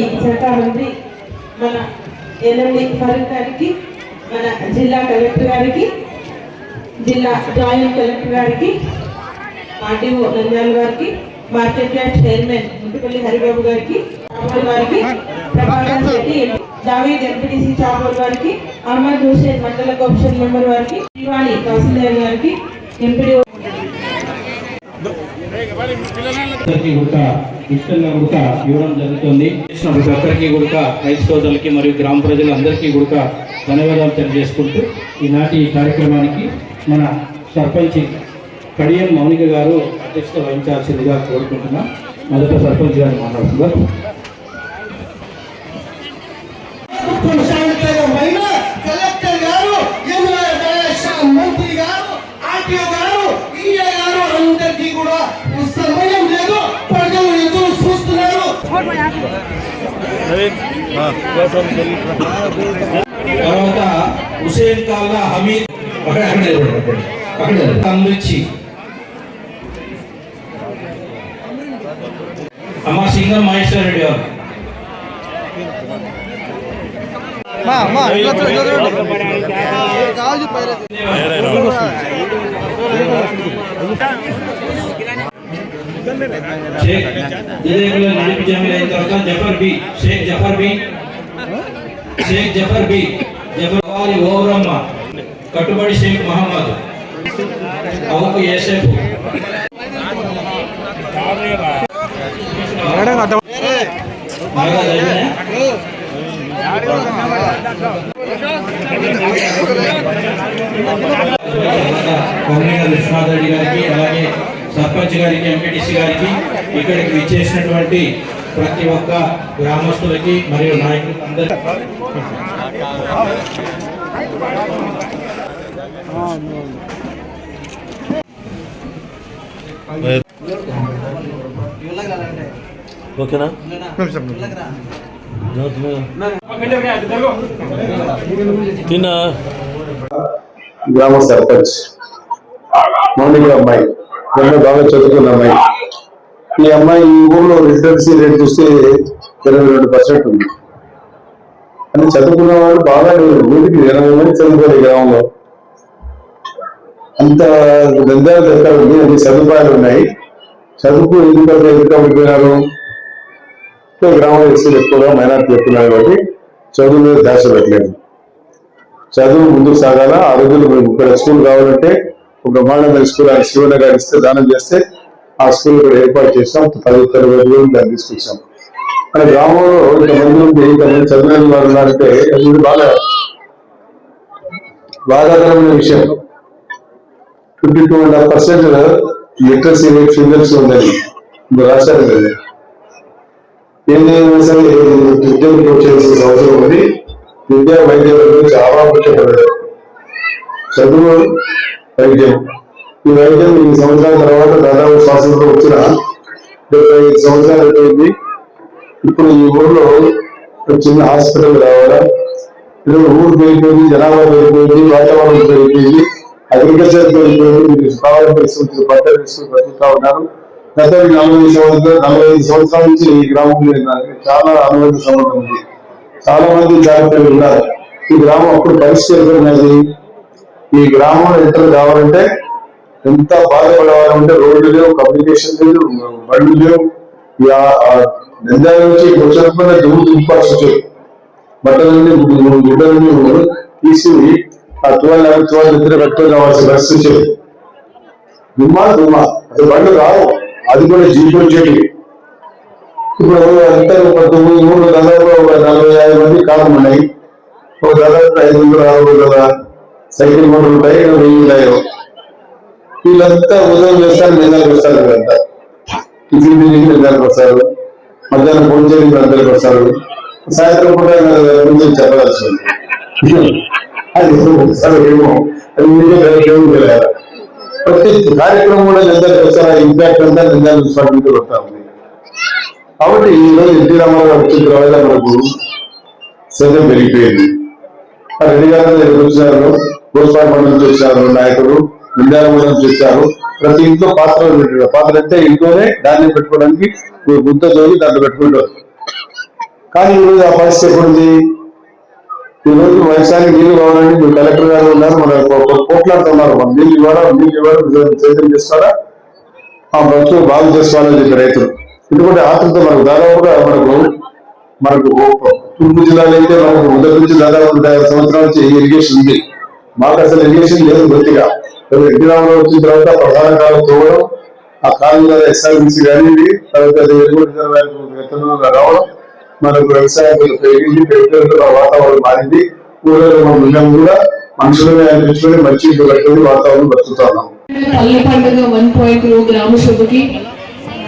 మాజీ శాఖ మన ఎల్ఎండి ఫరూక్ గారికి మన జిల్లా కలెక్టర్ గారికి జిల్లా జాయింట్ కలెక్టర్ గారికి ఆర్టీఓ నంద్యాల గారికి market yard chairman Muttupalli Haribabu గారికి చాబోల్ గారికి ప్రభాకర్ రెడ్డి జావేద్ ఎంపీటీసీ చాపూర్ గారికి అహ్మద్ హుసేన్ మండల కమిషన్ మెంబర్ వారికి శ్రీవాణి తహసీల్దార్ గారికి ఎంపీడీ కూడా ఇష్టంగా కూడా ఇవ్వడం జరుగుతుంది. చేసిన ప్రతి ఒక్కరికి కూడా రైతు సోదరులకి మరియు గ్రామ ప్రజలందరికీ కూడా ధన్యవాదాలు తెలియజేసుకుంటూ ఈనాటి ఈ కార్యక్రమానికి మన సర్పంచ్ కడియం మౌనిక గారు అధ్యక్షత వహించాల్సిందిగా కోరుకుంటున్నాం. మొదట సర్పంచ్ గారు మాట్లాడుతున్నారు తర్వాత హుసేన్ కాల్లా హమీద్ అక్కడ అక్కడ అక్కడ. అందించి అమ్మ సింగం మహేశ్వర రెడ్డి గారు షేక్ విజయకుల నడిపి జమీన్ అయిన తర్వాత Zafar B Shaik Zafar B Shaik Zafar B Zafar Vali Ovaramma కట్టుబడి షేక్ మహమ్మద్. అవుకు ఏసేఫ్ బాగా విశ్వనాథ్ రెడ్డి గారికి అలాగే సర్పంచ్ గారికి ఎంపీటీసీ గారికి ఇక్కడికి విచ్చేసినటువంటి ప్రతి ఒక్క గ్రామస్తులకి మరియు నాయకులకు అందరికీ ఓకేనా? తిన్నా. గ్రామ సర్పంచ్. మౌనిక అమ్మాయి. రెండు బాగా చదువుకున్న అమ్మాయి. ఈ అమ్మాయి ఈ ఊర్లో లిటరసీ రేట్ చూస్తే ఇరవై రెండు పర్సెంట్ ఉంది. అని చదువుకున్న వాళ్ళు బాగా లేరు ఇరవై మంది చదువుకోరు ఈ గ్రామంలో. అంత దందాలు ఎక్కడ ఉంది అన్ని సదుపాయాలు ఉన్నాయి. చదువుకు ఎందుకంటే ఎందుకు ఉంటున్నారు గ్రామంలో ఎస్సీలు ఎక్కువగా మైనార్టీ ఎక్కువ కాబట్టి చదువు మీద ధ్యాస పెట్టలేదు. చదువు ముందుకు సాగాల ఆ రోజులు మనకు ఇక్కడ స్కూల్ కావాలంటే ఒక బ్రహ్మాండమైన స్కూల్ ఆయన శివన గారు ఇస్తే దానం చేస్తే ఆ స్కూల్ కూడా ఏర్పాటు చేసాం పది తరగతి దాన్ని తీసుకొచ్చాం. మన గ్రామంలో ఇంతమంది నుండి ఇంతమంది చదివిన వారు ఉన్నారంటే అది బాగా బాధాకరమైన విషయం. Fifty two and half percent literacy rate fingers ఉందని రాశారు కదా. ఏదైనా సరే విద్యకు చేయాల్సిన అవసరం ఉంది. విద్యా వైద్యం చాలా ముఖ్యపడ్డారు చదువు వైద్యం. ఈ వైద్యం ఈ సంవత్సరాల తర్వాత దాదాపు స్వాతంత్రం వచ్చిన డెబ్బై ఐదు సంవత్సరాలు అయిపోయింది. ఇప్పుడు ఈ ఊర్లో చిన్న హాస్పిటల్ రావాలా ఇప్పుడు ఊరు పెరిగిపోయింది జనాభా పెరిగిపోయింది వాతావరణం పెరిగిపోయింది అగ్రికల్చర్ పెరిగిపోయింది మీకు కావాలని పరిస్థితులు పంట వేసుకుని బతుకుతా ఉన్నారు. గత నలభై సంవత్సరాలు నలభై ఐదు సంవత్సరాల నుంచి ఈ గ్రామంలో చాలా అనుభవ సంబంధం ఉంది. చాలా మంది జాగ్రత్తలు ఉన్నారు ఈ గ్రామం అప్పుడు పరిస్థితి ఎదురున్నది ఈ గ్రామంలో ఇతరులు కావాలంటే ఎంత బాధపడేవారు అంటే రోడ్డు లేవు కమ్యూనికేషన్ లేదు బండ్లు లేవు. ఈ నంద్యాల నుంచి వచ్చినప్పుడు దుమ్ము దుంపాల్సి వచ్చేది బట్టలన్నీ గుడ్డలన్నీ తీసి ఆ తువాలు ఎవరి తువాలు నిద్ర పెట్టుకొని రావాల్సిన పరిస్థితి వచ్చేది. దుమ్మా దుమ్మా. అది బండ్లు రావు. అది కూడా జీపు వచ్చేటివి ఇప్పుడు అంతా ఒక తొమ్మిది మూడు దాదాపు ఒక నలభై ఐదు మంది కాలం ఉన్నాయి ఒక దాదాపు ఐదు వందల ఆరు వందల సైకిల్ మోటార్లు ఉంటాయి వెయ్యి ఉన్నాయి వీళ్ళంతా ఉదయం చేస్తారు నిజాలకు వస్తారు వీళ్ళంతా. టిఫిన్ తిని నిజాలకు వస్తారు. మధ్యాహ్నం ఫోన్ చేయడానికి నిజాలకు వస్తారు. సాయంత్రం కూడా గురించి చెప్పాల్సి అది ఏమో అది మీరే ఏమో ప్రతి కార్యక్రమం కూడా నిజాలకు వస్తారు? ఇంపాక్ట్ అంతా నిజాలకు స్వామి వస్తా ఉంది. కాబట్టి ఈరోజు ఎన్టీ రామారావు వచ్చిన తర్వాత మనకు శ్రద్ధ పెరిగిపోయింది. ఆ రెడ్డి గారు దగ్గరికి వచ్చారు? గోస్వామి మండలం నుంచి నాయకుడు నాయకులు నిందాల ప్రతి ఇంట్లో పాత్రలు పెట్టారు. పాత్ర అంటే ఇంట్లోనే ధాన్యం పెట్టుకోవడానికి గుంత జోగి దాంట్లో పెట్టుకుంటారు. కానీ ఈరోజు ఆ పరిస్థితి ఎప్పుడుంది? ఈ రోజు వ్యవసాయానికి నీళ్ళు కావాలని మీరు కలెక్టర్ గారు ఉన్నారు. మన పోట్లాడుతున్నారు. మన నీళ్ళు ఇవ్వడం నీళ్ళు ఇవ్వడం సేద్యం చేస్తారా? ఆ బతుకు బాగు చేసుకోవాలని చెప్పి రైతులు. ఎందుకంటే ఆత్మతో మనకు దాదాపుగా మనకు మనకు తూర్పు జిల్లాలో అయితే మనకు మొదటి నుంచి దాదాపు సంవత్సరాల నుంచి ఇరిగేషన్ ఉంది. మాకు అసలు ఇరిగేషన్ లేదు గట్టిగా. ఎగ్రామంలో వచ్చిన తర్వాత ప్రధాన కాలం తోవడం ఆ కాలంలో ఎస్ఆర్బిసి కానీ తర్వాత రావడం మనకు వ్యవసాయం పెరిగింది పెరిగిన వాతావరణం మారింది. ఊళ్ళో మనం ఉన్నాం కూడా మనుషులనే అనిపించుకొని మంచి ఇల్లు కట్టుకొని వాతావరణం బతుకుతున్నాం పల్లె పండుగ వన్ పాయింట్ గ్రామ సభకి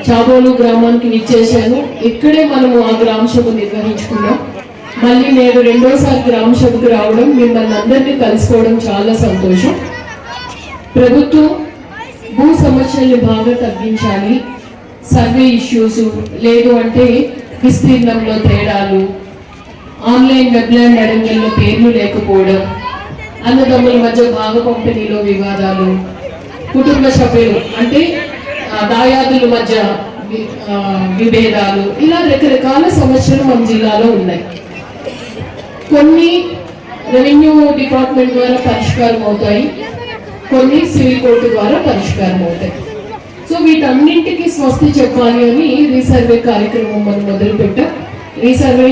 చాబోలు గ్రామానికి విచ్చేశాను ఇక్కడే మనము ఆ గ్రామ సభ నిర్వహించుకున్నాం. మళ్ళీ నేను రెండోసారి గ్రామ సభకు రావడం మిమ్మల్ని అందరినీ కలుసుకోవడం చాలా సంతోషం. ప్రభుత్వం భూ సమస్యల్ని బాగా తగ్గించాలి. సర్వే ఇష్యూస్ లేదు అంటే విస్తీర్ణంలో తేడాలు ఆన్లైన్ వెబ్లైన్ అడంగల్లో పేర్లు లేకపోవడం అన్నదమ్ముల మధ్య భాగ పంపిణీలో వివాదాలు కుటుంబ సభ్యులు అంటే దాయాదుల మధ్య విభేదాలు ఇలా రకరకాల సమస్యలు మన జిల్లాలో ఉన్నాయి. కొన్ని రెవెన్యూ డిపార్ట్మెంట్ ద్వారా పరిష్కారం అవుతాయి కొన్ని సివిల్ కోర్టు ద్వారా పరిష్కారం అవుతాయి సో వీటన్నింటికి స్వస్తి చెప్పాలి అని రీసర్వే కార్యక్రమం మనం మొదలుపెట్టాం. రీసర్వే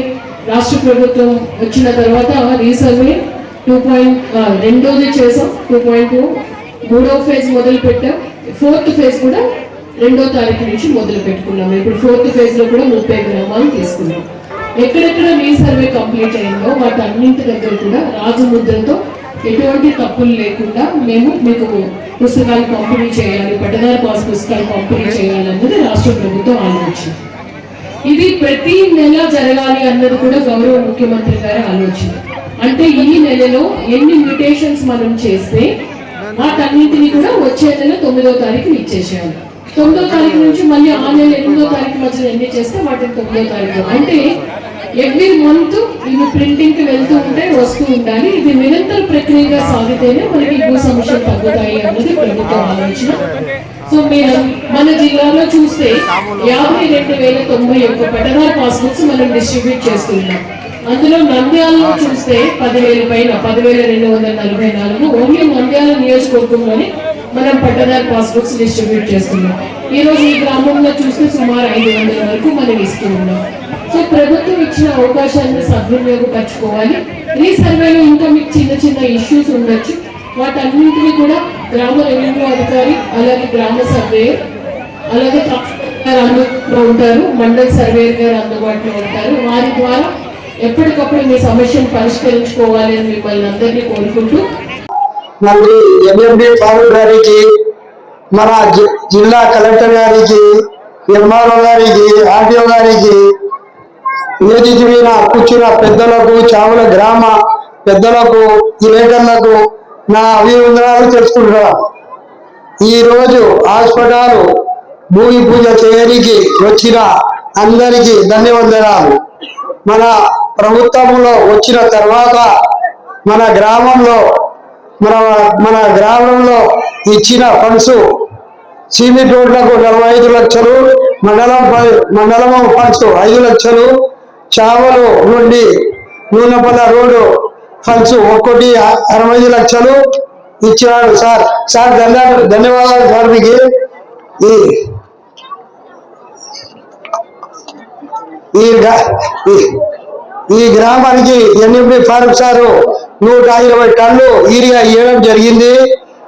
రాష్ట్ర ప్రభుత్వం వచ్చిన తర్వాత రీసర్వే టూ పాయింట్ రెండోది చేసాం టూ పాయింట్ టూ మూడో ఫేజ్ మొదలు పెట్టాం ఫోర్త్ ఫేజ్ కూడా రెండో తారీఖు నుంచి మొదలు పెట్టుకున్నాం ఇప్పుడు ఫోర్త్ ఫేజ్లో కూడా ముప్పై గ్రామాలు తీసుకున్నాం. ఎక్కడెక్కడ రీసర్వే కంప్లీట్ అయిందో వాటన్నింటి దగ్గర కూడా రాజముద్రతో ఎటువంటి తప్పులు లేకుండా మేము మీకు పుస్తకాలు పంపిణీ చేయాలి పట్టదారు పాస్ పుస్తకాలు పంపిణీ చేయాలి అన్నది రాష్ట్ర ప్రభుత్వం ఆలోచన. ఇది ప్రతి నెల జరగాలి అన్నది కూడా గౌరవ ముఖ్యమంత్రి గారి ఆలోచన. అంటే ఈ నెలలో ఎన్ని మ్యూటేషన్స్ మనం చేస్తే వాటన్నింటినీ కూడా వచ్చే నెల తొమ్మిదో తారీఖు ఇచ్చేసేయాలి. తొమ్మిదో తారీఖు నుంచి మళ్ళీ ఆ నెల ఎనిమిదో తారీఖు మధ్యలో ఎన్ని చేస్తే వాటిని తొమ్మిదో తారీఖు. అంటే ఎవ్రీ మంత్ ఇవి ప్రింటింగ్కి వెళ్తూ ఉంటే వస్తూ ఉండాలి. ఇది నిరంతర ప్రక్రియగా సాగితేనే మనకి భూ సమస్యలు తగ్గుతాయి అన్నది ప్రభుత్వ ఆలోచన. సో మీరు మన జిల్లాలో చూస్తే యాభై రెండు వేల తొంభై ఒక్క పట్టణాల పాస్బుక్స్ మనం డిస్ట్రిబ్యూట్ చేస్తున్నాం. అందులో నంద్యాలలో చూస్తే పదివేల పైన పదివేల రెండు వందల నలభై నాలుగు ఓన్లీ నంద్యాల నియోజకవర్గంలోనే మనం పట్టదారు పాస్బుక్స్ డిస్ట్రిబ్యూట్ చేస్తున్నాం. ఈ రోజు ఈ గ్రామంలో చూస్తే సుమారు ఐదు వందల వరకు మనం ఇస్తూ ఉన్నాం సో ప్రభుత్వం వచ్చిన అవకాశాన్ని సద్వినియోగపరచుకోవాలి. ఈ సర్వేలో ఇంకా మీకు చిన్న చిన్న ఇష్యూస్ ఉండొచ్చు. వాటన్నింటినీ కూడా గ్రామ రెవెన్యూ అధికారి అలాగే గ్రామ సర్వేయర్ అలాగే తహసీల్దార్ అందుబాటులో ఉంటారు. మండల్ సర్వేయర్ గారు అందుబాటులో ఉంటారు. వారి ద్వారా ఎప్పటికప్పుడు మీ సమస్యను పరిష్కరించుకోవాలి అని మిమ్మల్ని అందరినీ కోరుకుంటూ. మళ్ళీ ఎంఎండి ఫారూక్ గారికి మన జిల్లా కలెక్టర్ గారికి ఎంఆర్ఓ గారికి ఆర్డీఓ గారికి వేదిక కూర్చున్న పెద్దలకు చావుల గ్రామ పెద్దలకు విలేకరులకు నా అభివందనాలు తెలుసుకుంటున్నా. ఈరోజు హాస్పిటల్ భూమి పూజ చేయడానికి వచ్చిన అందరికీ ధన్యవాదాలు మన ప్రభుత్వంలో వచ్చిన తర్వాత మన గ్రామంలో మన మన గ్రామంలో ఇచ్చిన ఫండ్స్ సిమెంట్ రోడ్లకు నలభై ఐదు లక్షలు మండలం మండలం ఫండ్స్ ఐదు లక్షలు చావలు నుండి నూనెపల్ల రోడ్డు ఫండ్స్ ఒక్కటి అరవై లక్షలు ఇచ్చినాడు. సార్ సార్ ధన్యవాదాలు ధన్యవాదాలు సార్ మీకు. ఈ ఈ గ్రా- ఈ- గ్రామానికి ఎన్ఎండి ఫారూక్ సారు నూట ఇరవై టన్ను ఈరియా ఇవ్వడం జరిగింది.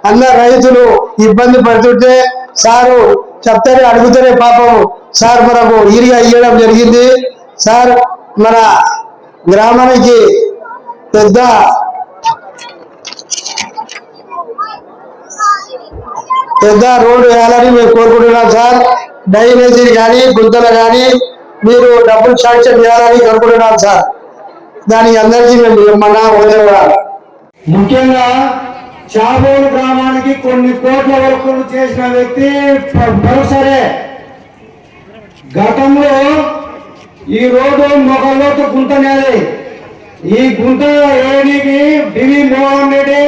అందరు రైతులు ఇబ్బంది పడుతుంటే సారు చెప్తారే అడుగుతారే పాపం సార్ మనకు ఈరియా ఇవ్వడం జరిగింది. సార్ మన గ్రామానికి పెద్ద పెద్ద రోడ్డు వేయాలని మేము కోరుకుంటున్నాం సార్. డ్రైనేజీలు కానీ గుంతలు కానీ మీరు డబ్బులు శాంక్షన్ చేయాలని కోరుకుంటున్నాం సార్. దానికి అందరికీ మేము ఏమన్నా వదిలేవారు ముఖ్యంగా చాబోలు గ్రామానికి కొన్ని కోట్ల వరకు చేసిన వ్యక్తి సరే గతంలో ఈ రోడ్డు మొగల్లోతు గుంట నేది ఈ గుంట ఏడికి బివి మోహన్ రెడ్డి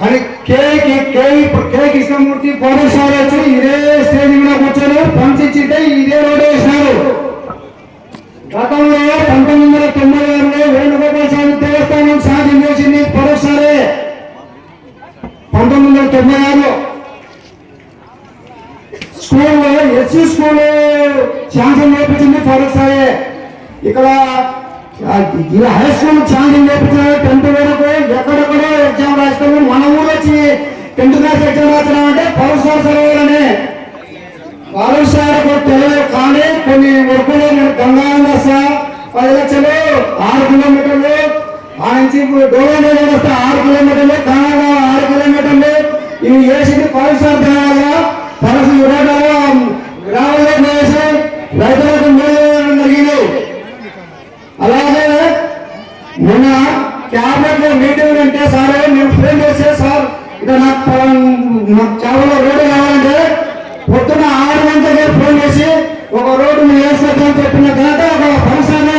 అని కేకి K V K Krishnamurthy Koteswara వచ్చి ఇదే స్టేజ్ మీద కూర్చొని పంచించింటే ఇదే రోడ్డు వేసినారు. గతంలో పంతొమ్మిది వందల తొంభై ఆరులో వేణుగోపాల స్వామి దేవస్థానం సాధ్యం చేసింది పరోసారే పంతొమ్మిది వందల తొంభై ఆరులో స్కూల్లో ఎస్సీ స్కూల్లో ఛాన్సల్ నేర్పించింది ఫారూక్ సాయే. ఇక్కడ ఇలా హై స్కూల్ ఛాన్సల్ నేర్పించారు టెన్త్ వరకు ఎక్కడెక్కడో ఎగ్జామ్ రాస్తాము మన ఊరు వచ్చి టెన్త్ క్లాస్ ఎగ్జామ్ రాస్తున్నాం అంటే ఫారూక్ సార్ సెలవులని సార్ తెలియదు కానీ కొన్ని వర్కులు నేను గంగానంద సార్ పది లక్షలు ఆరు కిలోమీటర్లు ఆ నుంచి డోలో వస్తే ఆరు కిలోమీటర్లు కన్నడ ఆరు కిలోమీటర్లు. ఇవి వేసింది ఫారూక్ సార్ ఫారూక్ విరాటాలు గ్రామంలో వేసి రైతులకు మేలు చేయడం జరిగింది అలాగే మొన్న క్యాబినెట్లో మీటింగ్ అంటే సార్ మేము ఫోన్ చేస్తే సార్ ఇక నాకు పలానా- నాకు రోడ్డు కావాలంటే పొద్దున ఆరు గంటలకే ఫోన్ చేసి ఒక రోడ్డు మీరు వేస్తామని చెప్పిన తర్వాత ఒక ఫంక్షన్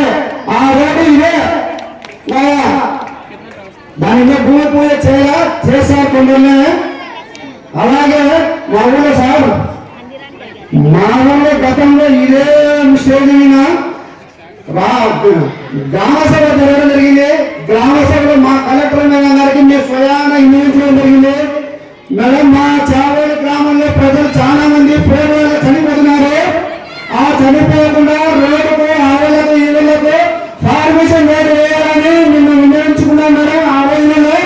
ఆ రోడ్డు ఇదే. దాని మీద భూమి పూజ చేయాల? చేస్తారు తొందరనే అలాగే మా ఊళ్ళో సార్ మా ఊళ్ళో గతంలో ఇదే స్టేజ్ మీద గ్రామ సభ జరగడం జరిగింది. గ్రామ సభలో మా కలెక్టర్ మేడం గారికి మేము స్వయాన ఇన్వించడం జరిగింది. మేడం మా చావేలి గ్రామంలో ప్రజలు చాలా మంది పేదవాళ్ళు చనిపోతున్నారు. ఆ చనిపోకుండా రోడ్డుకు ఆవులకు ఈవులకు పర్మిషన్ వేరు వేయాలని నిన్ను వినియోగించుకున్నాం మేడం ఆ రోజులలో.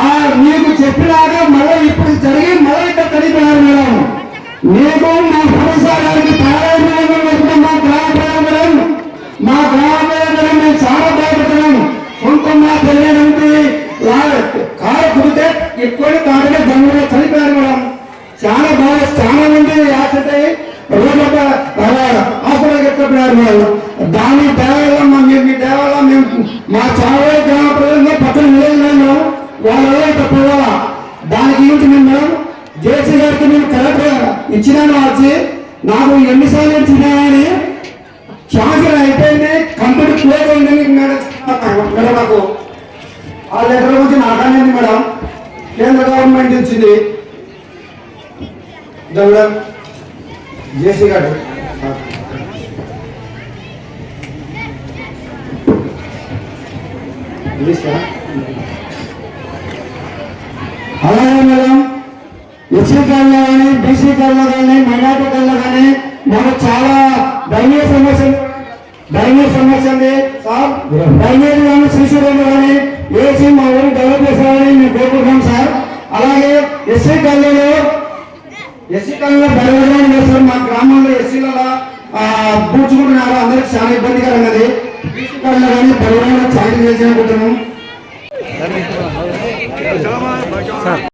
ఆ నీకు చెప్పినాక మళ్ళీ ఇప్పుడు జరిగి మళ్ళీ ఇక్కడ చనిపోయారు మేడం. నీకు మా ప్రభుత్వ గారికి ప్రారంభంగా మా గ్రామ ప్రజలు మా గ్రామ ప్రజలు మేము చాలా బాధపడుతున్నాం సొంత మా తెలియడం కారు కుడితే ఎక్కువ దాంట్లో జనంలో చనిపోయారు మేడం చాలా బాగా చాలా మంది యాక్సిడెంట్ అయ్యి రోడ్ల హాస్పిటల్కి ఎత్తుకుపోయారు మేడం దాని దేవాలయం మా మీ దేవాలయం మేము మా చాలా గ్రామ ప్రజల్లో పక్కన నిలయలేము వాళ్ళలో తప్పవాలా దానికి ఏంటి మేము జేసీ గారికి నేను కలెక్టర్ ఇచ్చినాను వచ్చి నాకు ఎన్నిసార్లు ఇచ్చినా కానీ ఛార్జర్ అయిపోయింది కంపెనీ క్లోజ్ అయిందని మేడం మేడం నాకు ఆ లెటర్ గురించి నాకు మేడం. కేంద్ర గవర్నమెంట్ ఇచ్చింది. ఇదా మేడం జేసీ గారు అలాగే మేడం ఎస్సీ కాల్లో కానీ బీసీ కాల్లో కానీ